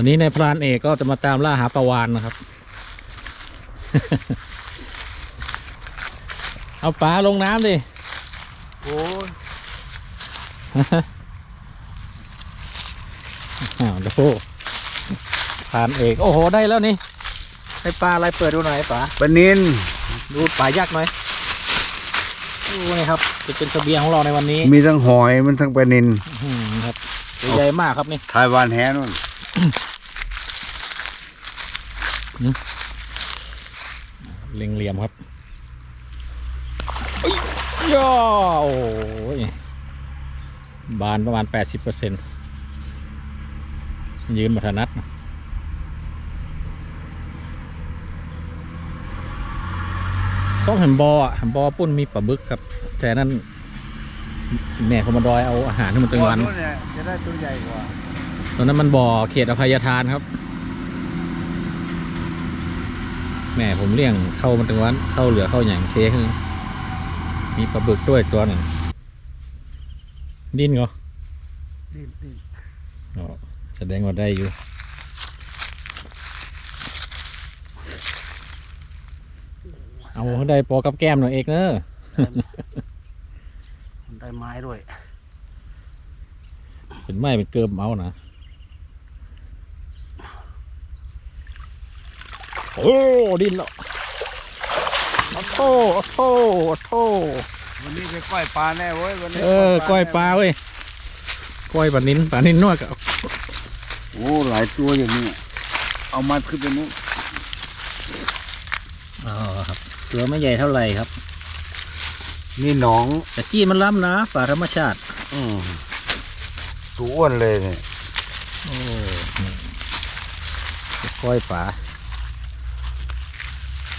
วันนี้ในายพรานเอกก็จะมาตามล่าหาปลาวานนะครับ เอาปลาลงน้ำดิ โอ้ยอ้าวดูพรานเอก โอ้โห ได้แล้วนี่ให้ปลาอะไรเปิดดูหน่อยปลาปลานินดูปลายักษ์หน่อยดูนี่ครับ จะเป็นเสบียงของเราในวันนี้ มีทั้งหอยมันทั้งปลานินอื้อหือครับตัวใหญ่มากครับนี่ ทายวานแหนู่น เล็งเหลี่ยมครับอุ๊ยย่อโอ้ยบานประมาณ 80%เปอร์เซ็นต์ยืนมาถนัดต้องเห็นบออะเห็นบอปุ้นมีปลาบึกครับ แต่นั่นแม่เขามาดอยเอาอาหารให้มันตึงวันโอ้ยเยจะได้ตัวใหญ่กว่าตอนนั้นมันบ่อเขตอภัยทานครับ แม่ผมเลี้ยงเข้ามันตึงวันเข้าเหลือเข้าอย่างเทคือมีปลาบึกด้วยตัวหนึ่งดิ้นเหรอดิ้นดิ้นอ๋อแสดงว่าได้อยู่เอาให้ได้ปอกับแก้มหน่อยเอกเนอะได้ไม้ด้วย เป็นไม้เป็นเกิมเอานะ โอ้ดิ้นแล้วโอ้โทโอ้โทโอ้โทวันนี้ไปก้อยปลาแน่เว้ยวันนี้เออก้อยปลาเว้ยก้อยปลานิ้นปลานิ้นนวดกับโอ้หลายตัวอย่างนี้เอามาขึ้นไปนู้นอ๋อครับ ตัวไม่ใหญ่เท่าไหร่ครับ นี่หนองแต่จี้มันล้ำนะป่าธรรมชาติ อืมตัวอ้วนเลยเนี่ยโอ้นี่ก้อยปลา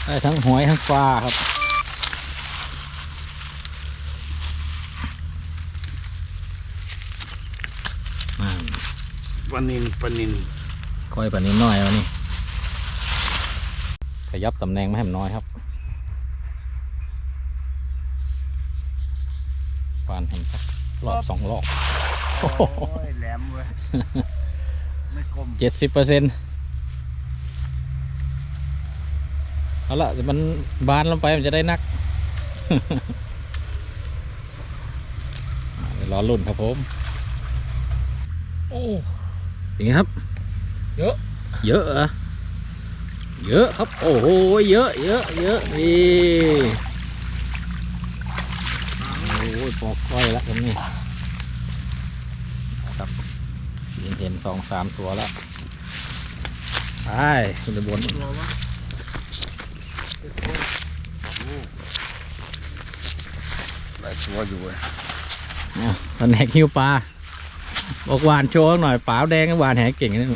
ได้ทั้งหอยทั้งปลาครับอ่าปลานินปลานินก้อยปลานิ้นน้อยแล้วนี่ขยับตำแหน่งไม่ให้มันน้อยครับวานเห็นสักรอบสองรอบโอ้ยแหลมเว้ยไม่กลมเจ็ดสิบเปอร์เซ็นต์ เอาละแต่มันบานลงไปมันจะได้นักอ่าเดี๋ยวรอรุ่นครับผม โอ้อย่างนี้ครับ เยอะ เยอะเหรอะเยอะครับ โอ้โห เยอะ เยอะ เยอะนี่โอ้ยปอกก้อยแล้วตรงนี้นะครับเห็นเห็นสองสามตัวแล้ว ไปขึ้นไปบน หลายตัวอยู่เว้ยตอนแหกหิวปลาบอกหวานโชว์หน่อยปลาแดงก็หวานแหเก่งนี่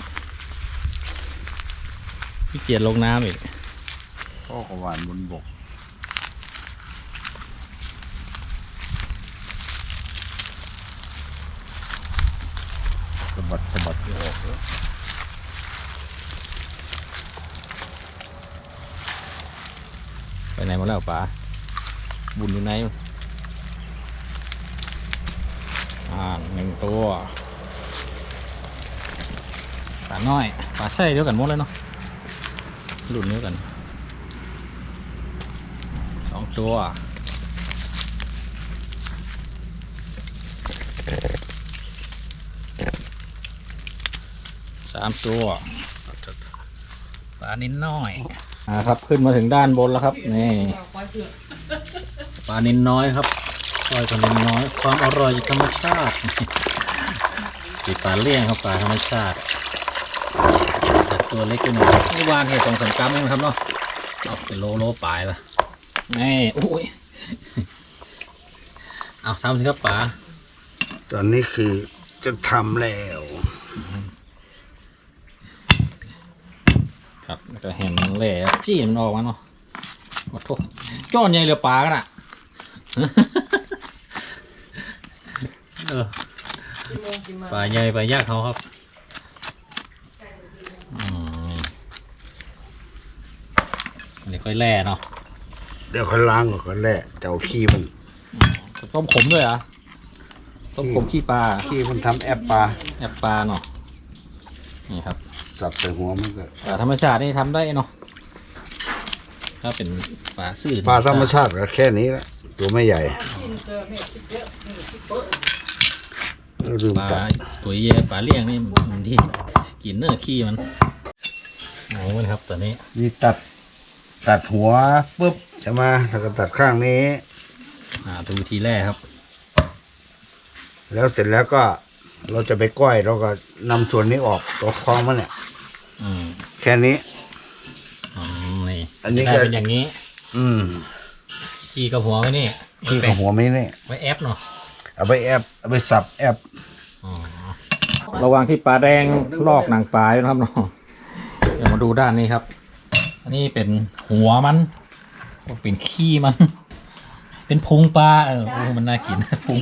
พี่เกียรลงน้ำอีกพ่อก็หวานบนบกสะบัดสะบัดอยู่ออกแล้ว ไปไหนหมาแล้วปลาบุญอยู่ไหนอ่าหนึ่งตัวปลาน้อยปลาไส้เดียวกันหมดเลยเนาะรุ่นเดียวกันสองตัวสามตัวปลานินน้อย อ่าครับ ขึ้นมาถึงด้านบนแล้วครับนี่ปลานินน้อยครับก้อยปลานินน้อย ความอร่อยธรรมชาติปีปลาเลี้ยงครับปลาธรรมชาติแต่ตัวเล็กไปหน่อยนี่วานแค่สองสามกรัมเองครับเนาะเอาเป็นโลโลปลายละนี่โอ้ยเอาทำสิครับป๋าตอนนี้คือจะทำแล้ว ครับแล้ว ก็เห็นแหล่จี้มันออกมาเนาะโอ้โหจ้อนใหญ่เรือปลากันอะเออปลาใหญ่ปลายากเขาครับอืมอันนี้ค่อยแล่เนาะเดี๋ยวเขาล้างก่อนแหละจะเอาขี้มันต้มขมด้วยเหรอะต้มขมขี้ปลาขี้มันทำแอปปลาแอบปลาเนาะนี่ครับ สับใส่หัวมันก็ปลาธรรมชาตินี่ทำได้เนาะถ้าเป็นปลาซื่อปลาธรรมชาติก็แค่นี้แหละตัวไม่ใหญ่ลืมปลาตัดตัวใหญ่ปลาเลี้ยงนี่มันที่กินเนื้อขี้มันโอ้ยครับตัวนี้นี่ตัด ตัดหัวปุ๊บใช่ไหมแล้วก็ตัดข้างนี้ อ่าดูทีแรกครับ แล้วเสร็จแล้วก็ เราจะไปก้อยเราก็นำส่วนนี้ออกตัวคล้องมันเนี่ยอืมแค่นี้ อืมนี่อันนี้จะได้ก็ เป็นอย่างนี้ อืมขี้กับหัวไว้นี่ที่กับหัวไม่เนี่ยไว้แอปเนาะเอาไปแอบเอาไปสับแอบระหว่างที่ปลาแดงลอกหนังปลาอยู่นะครับเนาะเดี๋ยวมาดูด้านนี้ครับ อันนี้เป็นหัวมันเป็นขี้มัน เป็นพุงปลาเออโอ้มันน่ากินพุง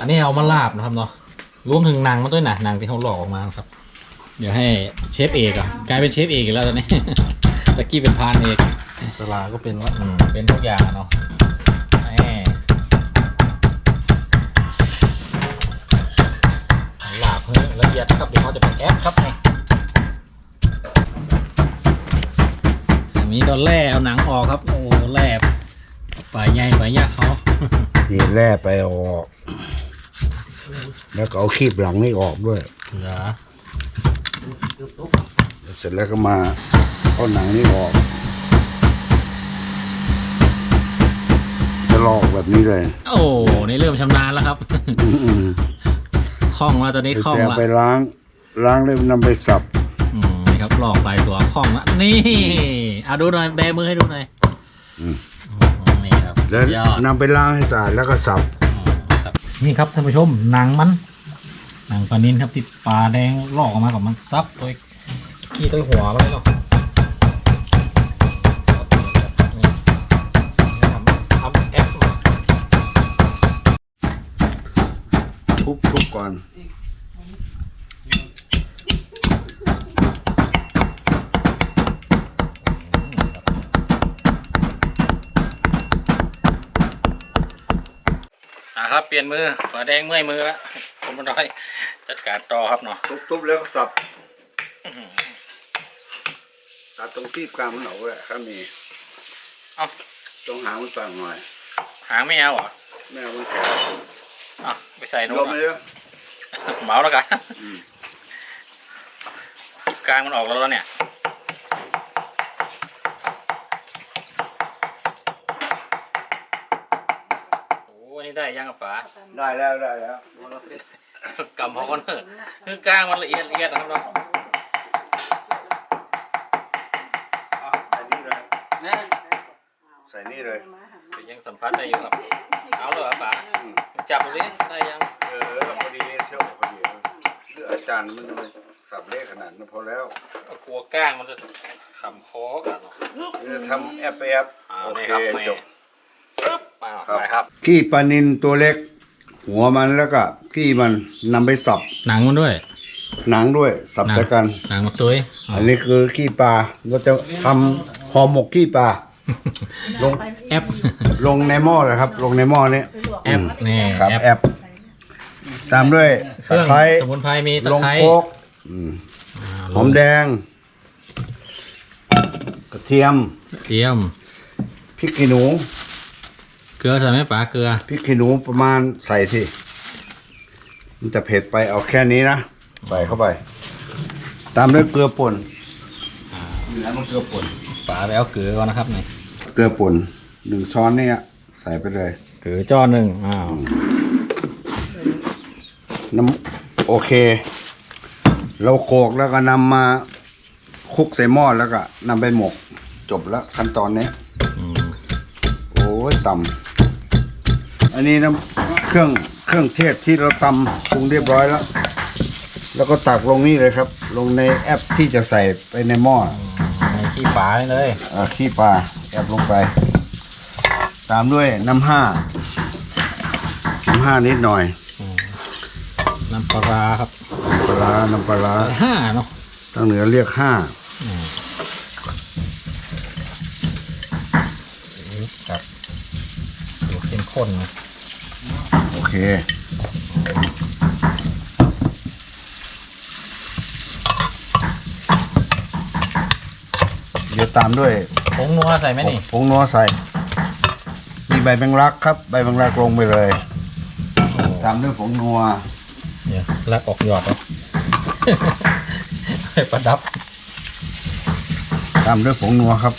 อันนี้เอามาลาบนะครับเนาะรวมถึงหนังมันด้วยนะหนังที่เขาหลอกออกมานะครับ เดี๋ยวให้เชฟเอกอะกลายเป็นเชฟเอกอีกแล้วตอนนี้ ตะกี้เป็นพานเอกสลาก็เป็นว่าอืมเป็นทุกอย่างเนาะแหมหลาบให้ละเอียดนะครับเดี๋ยวเขาจะเป็นแอปครับนี่อันนี้ก็แล่เอาหนังออกครับ โอ้แล่ปลายใหญ่ปลายยักษ์เขา นี่แล่ไปออก แล้วก็เอาคีบหลังนี่ออกด้วยเหรอเสร็จแล้วก็มาเอาหนังนี่ออก จะลอกแบบนี้เลย โอ้นี่เริ่มชำนาญแล้วครับอืมคล่องแล้วตอนนี้คล่องจะเอาละไปล้าง ล้างแล้วนำไปสับอืมนี่ครับลอกปลายตัวคล่องละนี่เอาดูหน่อยแบมือให้ดูหน่อยอืมอืมนี่ ครับสุแล้วดยอดนำไปล้างให้สะอาดแล้วก็สับ ครับนี่ครับท่านผู้ชมหนังมันหนังปลานินครับที่ปลาแดงลอกออกมากับมันซับตัวขี้ตัวหัวไปเนาะนี่ทำทำแอปมา ทุบทุบก่อน นมือปลาแดงเมื่อยมือแล้วผมมาด้อยจัดการต่อครับเนาะทุบทุบแล้วก็สับตัดตรงที่กลางมันออกเลยครับมีเอ้าตรงหางมันต่างหน่อย หางไม่เอาเหรอไม่เอามันแข็งอะไปใส่ยนู่กนไปอะเลยเหมาแล้วกันอืมกลางมันออกแล้วเนี่ยโอ้อั นนี้ได้ยังกับป๋าได้แล้วได้แล้วกำเขาก่อนเถอะคือกลางมันละเอียดละเอียดนะครับเนาะอะใส่นี่เลยใส่นี่เลยแต่ยังสัมผัสได้อยู่ครับเอาเลยเหรอป๋าอืม จับตรงนี้ได้ยังเออพอดีเชี่ยวพอดีเลือกอาจารย์มันจะไปสับเละขนาดนั้นพอแล้วเอากลัวกล้างมันจะขำคอกันเนาะจะทำแอปไปแอปอ่าโอนี่เคครับนี่จบปึ๊บไป ครับไปครับขี้ปลานินตัวเล็ก หัวมันแล้วก็ขี้มันนำไปสับหนังมันด้วยหนังด้วยสับหนังใส่กัน หนังมาตุ้ยอันนี้คือขี้ปลาเราจะทำห่อหมกขี้ปลาลงแอปลงในหม้อเลยครับ ลงในหม้อนี้แอปนี่ครับแอปแอปตามด้วยเคตะรื่องไคร้สมุนไพรมีตะลงไคร้โคกอืมอ่าหอมแดง กระเทียม เทียมพริกขี้หนู เกลือใส่ไหมป๋าเกลือ พริกขี้หนูประมาณใส่ที่มันจะเผ็ดไปเอาแค่นี้นะ ใส่เข้าไป ตามด้วยเกลือป่นแล้วมันเกลือป่นป๋าไปเอาเกลือก่อนนะครับนี่เกลือป่นหนึ่งช้อนเนี่ยใส่ไปเลย เกลือจ้อหนึ่งอ้าวน้ำโอเค เราโขลกแล้วก็นำมาคลุกใส่หม้อแล้วก็นำไปหมก จบแล้วขั้นตอนนี้อืมโอ้ยต่ำ อันนี้น้ำเครื่องเครื่องเทศที่เราตำปรุงเรียบร้อยแล้ว แล้วก็ตักลงนี่เลยครับ ลงในแอปที่จะใส่ไปในหม้อในขี้ป๋านี่เลยอ่าขี้ปลาแอบลงไป ตามด้วยน้ำห้าน้ำห้านิดหน่อยน้ำปลาร้าครับปลาร้าน้ำปลาร้าห้าเนาะทางเหนือเรียกห้า ข้นโอเค เดี๋ยวตามด้วยผงนัวใส่ไหมนี่ผงนัวใส่ มีใบแมงลักครับ ใบแมงลักลงไปเลย ตามด้วยผงนัวเนี่ยลักออกยอดเหรอประดับ ตามด้วยผงนัวครับ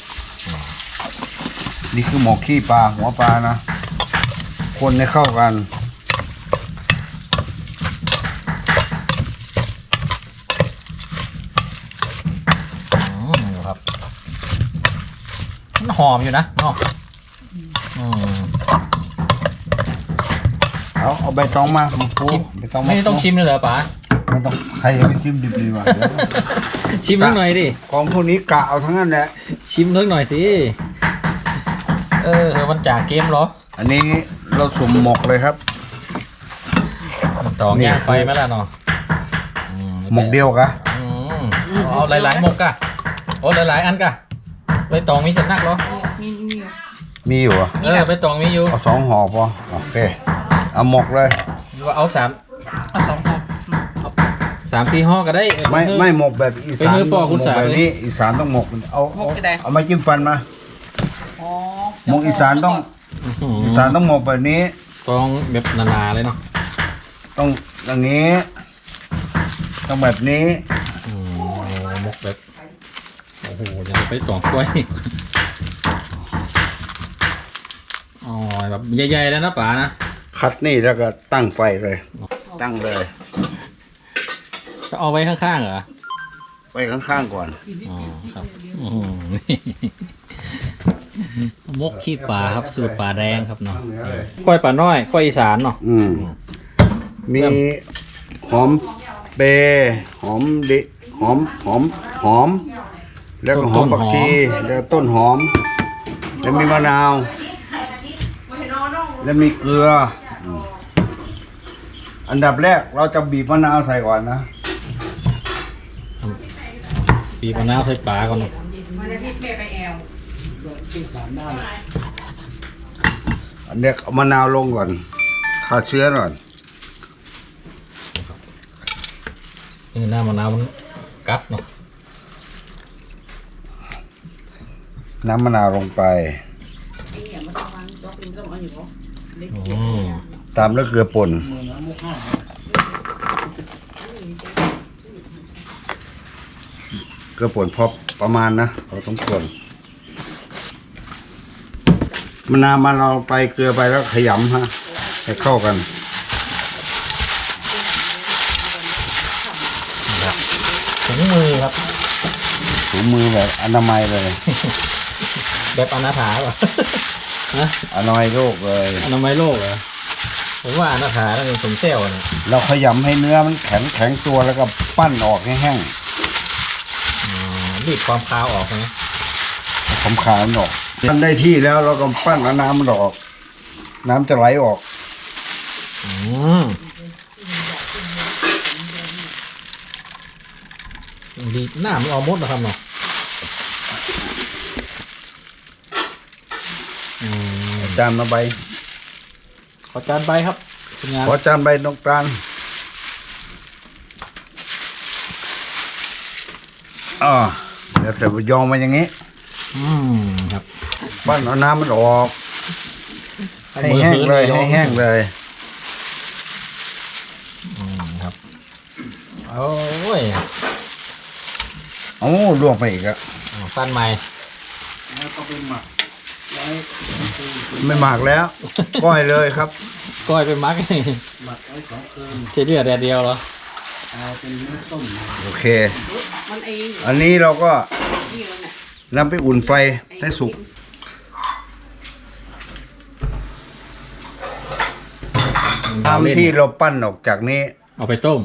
นี่คือหมอกขี้ปลาหัวปลานะ คนให้เข้ากัน อืมอยู่ครับ มันหอมอยู่นะเนาะอืมเอาเอาใบตองมามาปูชิมใบตองาไม่ต้องชิมเลยเหรอป๋าไม่ต้องใครจะไปชิมดิบดีวะเดี๋ยวชิมนิดหน่อยดิของพวกนี้กะเอาทั้งนั้นแหละชิมนิดหน่อยสิเออเออมันจากเกมเหรอ อันนี้ เราสุ่มหมกเลยครับ มันตองนี่ย่างไฟไหมล่ะเนาะอืหมกเดียวกะอืมเอาเอาหลายๆหมกกะโอ้หลายๆอันกะใบตองมีจะนักเหรอมีมีอยู่มีอยู่เหรอะเออใบตองมีอยู่เอาสองห่อพอโอเค เอาหมกเลยหรือว่าเอาสามเอาสองห่อสามสี่ห่อก็ได้เออไม่เออไม่หมกแบบอีไปสานเนื้อปอคุณหมกสา แบบเลยนี้อีสานต้องหมกเอาหมเอากจะได้เอาไม้จิ้มฟันมาอ๋อหมกอีสานต้อง อื้อหืออีสานต้องหมกแบบนี้ตองแบบหนาๆเลยเนาะต้องอย่างนี้ ต้องแบบนี้อืมโอ้หมกแบบโอ้โหยังไปตองกล้วยอ๋อแบบใหญ่ๆแล้วนะป๋านะคัดนี่แล้วก็ตั้งไฟเลย ตั้งเลยก็เอาไว้ข้างๆเหรอไว้ข้างๆก่อนอ๋อครับอืม มกขี้ปลาครับสูตรปลาแดงครับเนาะกล้วยปลาน้อยกล้วยอีสานเนาะอืมมีหอมเปรย์หอมดิหอมหอมหอม แล้วก็หอมบักชีแล้วก็ต้นหอม แล้วมีมะนาว แล้วมีเกลืออืมอันดับแรกเราจะบีบมะนาวใส่ก่อนนะปีมะนาวใส่ปลาก่อนเนาะ มันได้พี่แม่ไปแอลอันเนี้ยเอามะนาวลงก่อนฆ่าเชื้อก่อนนี่หน้ามะนาวมันกัดเนาะน้ำมะนาวลงไปเนี่ยมันต้องมันต้องเป็นต้องเอาอยู่เนาะเล็กอืมตามด้วเกลือป่นเกลือป่นพอประมาณนะพอต้องควร มะนาวมาเราไปเกลือไปแล้วขยำฮะให้เข้ากันถุงมือครับถุงมือแบบอนามัยเลย แบบอนาถาป่ะฮะอนามัยโรคเลยอนามัยโลกเหรอผมว่าอนาถาแล้วเป็นสมเซลล์เนี่ยเราขยำให้เนื้อมันแข็งแข็งตัวแล้วก็ปั้นออกให้แห้งอืมรีดความคาวออกใช่ไหมผมขาวมันออก ปั้นได้ที่แล้วเราก็ปั้นเอาน้ำมันออก น้ำจะไหลออก อืมดีหน้ามันออกหมดนะครับเนาะอืมจานมาใบขอจานใบครับคุณงานขอจานใบตรงกลางอ่าเดี๋ยวเสร็จยองมาอย่างนี้ อืมครับ ปั้นเอาน้ำมันออก ให้แห้งเลยให้แห้งเลยอืมครับโอ้ยโอ้ลวกไปอีกอะอ่าฟันใหม่ไม่หมักแล้ว ก้อยเลยครับ ก้อยไปมักจะเดือดแดดเดียวเหรอโอเคมันเองอันนี้เราก็นี่แล้วเนี่ยนำไปอุ่นไฟให้สุก น้ำที่เราปั้นออกจากนี้ เอาไปต้ม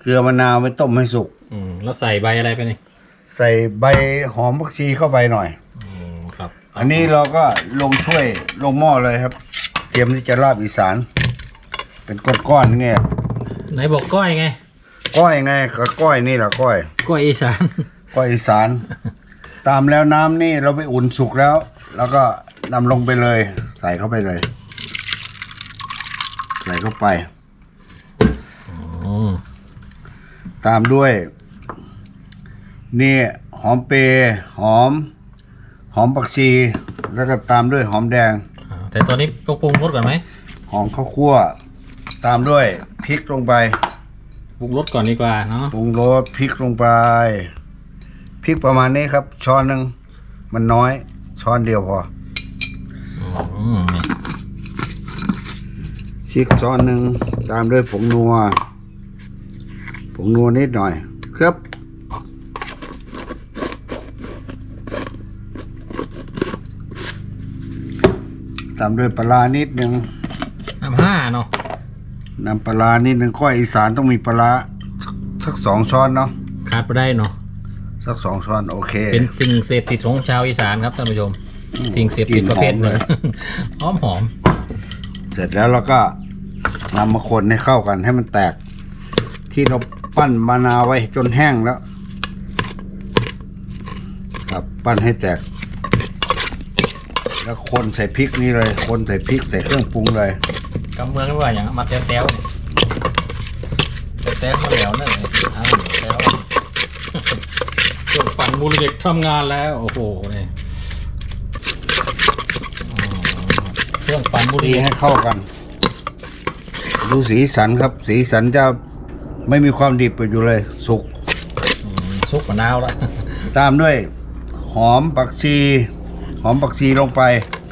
เกลือมะนาวไปต้มให้สุก อืมแล้วใส่ใบอะไรไปนี่ใส่ใบหอมผักชีเข้าไปหน่อย อืมครับอันนี้เราก็ลงถ้วยลงหม้อเลยครับ เตรียมที่จะราบอีสาน เป็นก้อนๆไงไหนบอกก้อยไง ก้อยไงก็ก้อยนี่แหละก้อย ก้อยอีสาน ก้อยอีสาน ตามแล้วน้ำนี่เราไปอุ่นสุกแล้ว แล้วก็นำลงไปเลย ใส่เข้าไปเลย ใส่เข้าไปอืมตามด้วย นี่หอมเปรย์หอม หอมผักชี แล้วก็ตามด้วยหอมแดง อ่าแต่ตอนนี้ปรุงรสก่อนไหมหอมข้าวคั่ว ตามด้วยพริกลงไปปรุงรสก่อนดีกว่าเนาะปรุงรสพริกลงไปพริกประมาณนี้ครับ ช้อนหนึ่งมันน้อย ช้อนเดียวพอ อืมนี่ พริกช้อนหนึ่งตามด้วยผงนัว ผงนัวนิดหน่อย ครับ ตามด้วยปลาร้านิดหนึ่งน้ำห้าเนาะน้ำปลาร้านิดหนึ่งก้อยอีสานต้องมีปลาร้าสักสักสองช้อนเนาะขาดไปได้เนาะสักสองช้อนโอเค เป็นสิ่งเสพติดของชาวอีสานครับท่านผู้ชม สิ่งเสพติดประเภทหนึ่งหอมหอมเสร็จแล้วเราก็ นำมาคนให้เข้ากันให้มันแตก ที่เราปั้นมะนาวไว้จนแห้งแล้ว ครับปั้นให้แตก แล้วคนใส่พริกนี่เลย คนใส่พริกใส่เครื่องปรุงเลยกำเมืองหรือว่าอย่างมาแต้วแต้วแต้วมาแล้วนั่นเลยอ้าวแต้วเครื่องปั่นมูลเด็กทำงานแล้ว โอ้โหนี่อ๋อเครื่องปั่นมูลตีเด็กให้เข้ากัน ดูสีสันครับ สีสันจะไม่มีความดิบอยู่เลย สุกอืมซุปมะนาวละตามด้วย หอมปักชี หอมปักชีลงไป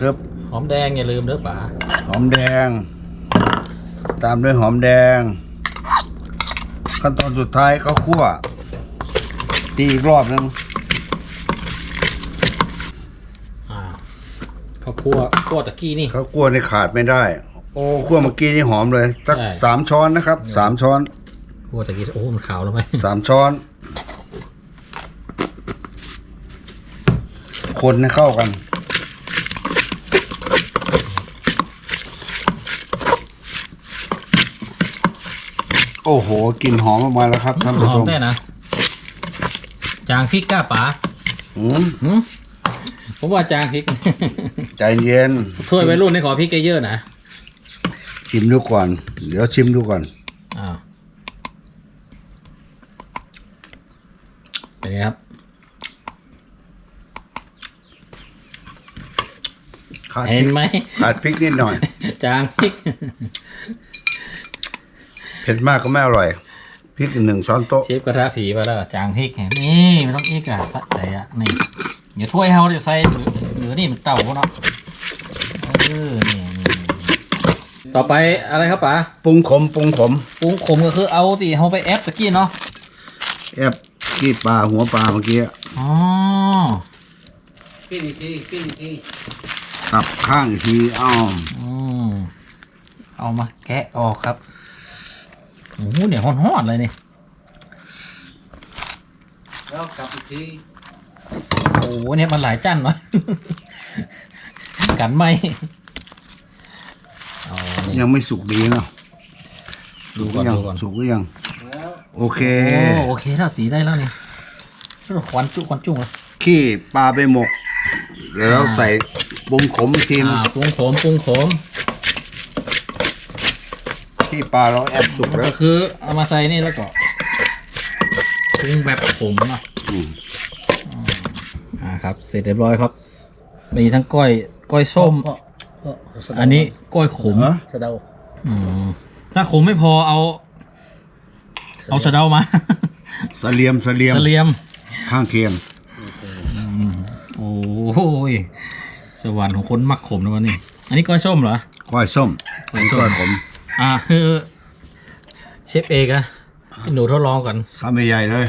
ครับหอมแดงอย่าลืมเด้อป๋าหอมแดง ตามด้วยหอมแดง ขั้นตอนสุดท้ายก็คั่วตีอีกรอบนึงอ่าข้าวคั่วคั่วตะกี้นี่ข้าวคั่วนี่ขาดไม่ได้ โอ้คั่วเมื่อกี้นี่หอมเลยสักใช่ สามช้อนนะครับสามช้อนคั่วตะกี้โอ้มันขาวแล้วไหมสามช้อน คนให้เข้ากัน โอ้โหกลิ่นหอมออกมาแล้วครับท่านผู้หชอมมได้นะจางพริกกล้าป๋าอืมหืมผมว่าจางพริก ใจเย็น ถ้วยวัยรุ่นนี่ขอพริกเยอะๆนะ ชิมดูก่อน เดี๋ยวชิมดูก่อนอ้าวเป็นไงครับขาดพเห็รินกไหมขาดพริกนิดหน่อย จางพริก เผ็ดมากก็ไม่อร่อย พริกอีกหนึ่งช้อนโต๊ะ เชฟกระทะผีไปแล้วจางพริกไงนี่ไม่ต้องอีกอะสะใจอะนี่เดี๋ยวถ้วยเขาจะใส่เหลือเหลือนี่มันเต่าเนาะเออนี่นี่นี่ ต่อไปอะไรครับป๋าปรุงขมปรุงขมปรุงขมก็คือเอาตีเขาไปแอปตะกี้เนาะแอบกี้ปลาหัวปลาเมื่อกี้อ๋อปิ้นอีกทีปิ้นอีกทีตับข้างอีกทีอ้าวอืมเอามาแกะออกครับโอ้โหเนี่ยหอนๆเลยนี่แล้วกลับอีกทีโอ้โหเนี่ยมันหลายจันเนาะกันไหมเอานี่ ยังไม่สุกดีเนาะดูก่อนยังดูก่อนสุกก็ยังแล้วโอเค โอ้โอเคแล้วสีได้แล้วนี่ควันจุควันจุ้งเลยขี้ปลาไปหมก แล้วใส่ปรุงขมอีกทีนึงอ่าปรุงโขมปรุงโขมขี้ปลาเราแอบสุกแล้วก็คือ เอามาใส่นี่แล้วก็ปรุงแบบขมเนาะอืมอ่าครับ เสร็จเรียบร้อยครับ มีทั้งก้อยก้อยส้ม อันนี้ก้อยขมฮะ สะเดาอืมถ้าขมไม่พอเอา เอาสะเดามา เสลียมเสลียมเสลียม ข้างเคียง โอ้ยสวรรค์ของคนมักขมนะวันนี้ อันนี้ก้อยส้มเหรอ ก้อยส้มก้อยส้ม ก้อยขมอ่าคือเชฟเอกอะให้หนูทดลองก่อนซ้ำใหญ่ๆเลย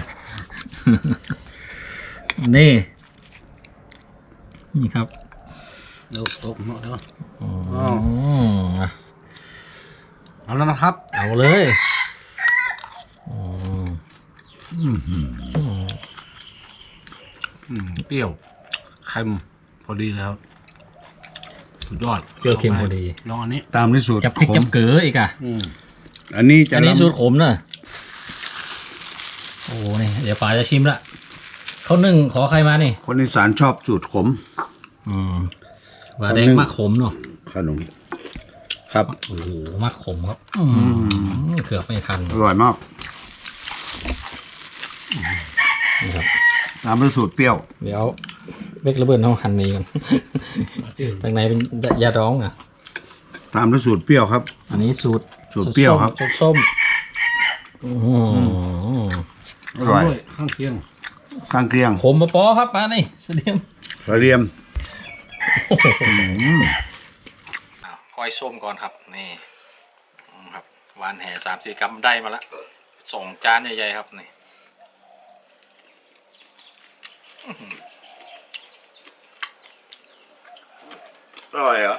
นี่ นี่ครับ เดี๋ยวตกเนาะเดี๋ยวอ๋ออะ เอาแล้วนะครับ เอาเลยอ๋อเปรี้ยวเค็มพอดีแล้วสุดยอดเปรี้ยวเค็มพอดีลองอันนี้ ตามที่สูตรจับพริกขมจับเก๋ออีกอะอืมอันนี้จะอันนี้ล้ำสูตรขมเนอะโอ้นี่เดี๋ยวป๋าจะชิมละเขานึ่งขอใครมานี่ คนอีสานชอบสูตรขม อืม ว่าแดงมากขมเนาะขนม ครับโอ้โหมากขมครับอืมเกือบไม่ทันอร่อยมากนี่ครับตามด้วยสูตรเปรี้ยว เดี๋ยวเบกระเบิดเอาหั่นนี้กันทางในเป็นยาร้องอะ ตามด้วยสูตรเปรี้ยวครับ อันนี้สูตรสูตรเปรี้ยวครับสูตรส้มอื้อหืออร่อยด้วยข้างเคียงข้างเคียงขมมาปอครับมานี่เสดียมกระเทียม ก้อยส้มก่อนครับ นี่อืมครับหวานแห่สามสี่กรัมได้มาละส่งจานใหญ่ๆครับนี่อร่อยเหรอ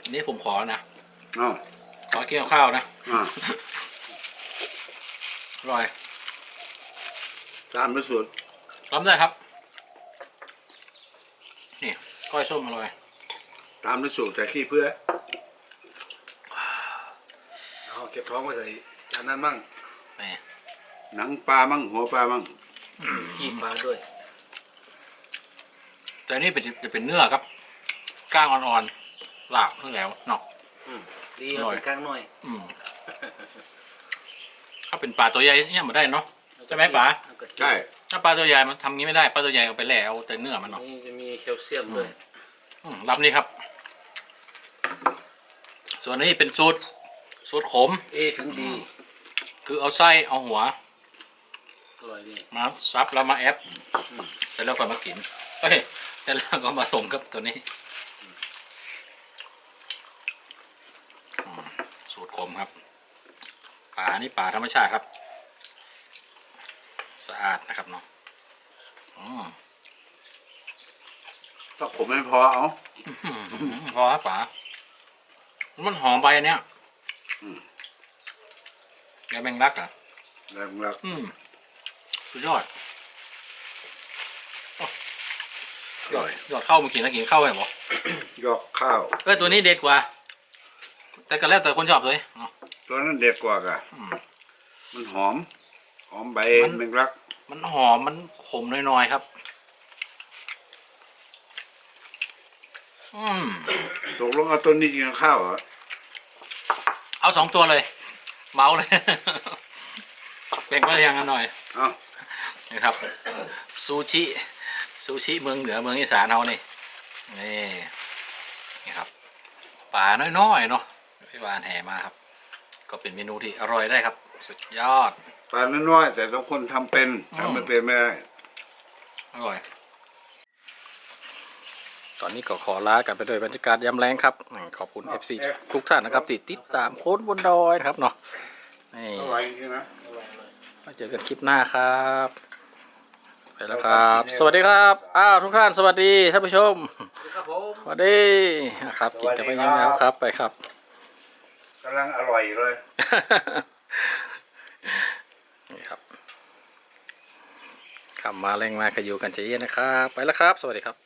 อันนี้ผมขอนะอ้าวขอเกี่ยวข้าวนะอ่าอร่อย ตามด้วยสูตรรับได้ครับนี่ ก้อยส้มอร่อย ตามด้วยสูตรแต่ขี้เพื่อเอาเก็บท้องไว้ใส่จานนั้นมั่งนี่หนังปลามั่งหัวปลามั่งขี้ปลาด้วย แต่อันนี่เป็นจะเป็นเนื้อครับก้างอ่อนๆหลาบเพิ่งแล้วเนาะดีอร่อยข้างหน่อยอืมถ้าเป็นปลาตัวใหญ่เนี่ยมาได้เนาะใช่ไหมป๋าใช่ ถ้าปลาตัวใหญ่มันทำงี้ไม่ได้ปลาตัวใหญ่เอาไปแหล่เอาแต่เนื้อมันเนาะนี่จะมีแคลเซียมด้วยอืมรับนี่ครับ ส่วนนี้เป็นสูตรสูตรขม เอถึงดีคือเอาไส้เอาหัว อร่อยนี่มาซับแล้วมาแอปเสร็จแล้วก็มากินเอ้ยเสร็จแล้วก็มาส่งกับตัวนี้อืมสูตรขมครับป่านี่ป่าธรรมชาติครับ สะอาดนะครับเนาะอืมถ้าผมไม่พอเอาอืมพอครับป่ามันหอมไปอันเนี้ยอืม แกแมงลักอะ แรงรักอืมสุดยอดโอ้ยอดยอดเข้ามากินแล้วกินเข้าไหมบอยอกข้าว เอ้ยตัวนี้เด็ดกว่า แต่ก็แล้วแต่คนชอบเลยเนาะตัวนั้นเด็ดกว่ากะอืมมันหอมห อมใบมัน แมงลักมันหอมมันขมน้อยๆครับ อืม ตกลงเอาต้นนี้กินกับข้าวเหรอเอาสองตัวเลย เมาเลยแบ่งมาเรียงกันหน่อย เอานะครับ ซูชิ ซูชิเมืองเหนือเมืองอีสานเรานี่นี่นี่ครับปลาน้อยๆเนาะพี่วานแห่มาครับ ก็เป็นเมนูที่อร่อยได้ครับ สุดยอด ปลาน้อยๆแต่ต้องคนทำเป็นทำไม่เป็นไม่ได้ อร่อย ตอนนี้ก็ขอลากันไปด้วยบรรยากาศยามแรงครับอืมขอบคุณ FC ทุกท่านนะครับที่ติดตามโค้ดบนดอยนะครับเนาะนี่อร่อยจริงๆนะ มาเจอกันคลิปหน้าครับ ไปแล้วครับ สวัสดีครับ อ้าวทุกท่านสวัสดีท่านผู้ชม ครับผมสวัสดีครับ กินกันไปยังแล้วครับไปครับ กำลังอร่อยเลย นี่ครับ ขับมาแรงมาขยูกันเจเย็นนะครับ ไปแล้วครับ สวัสดีครับ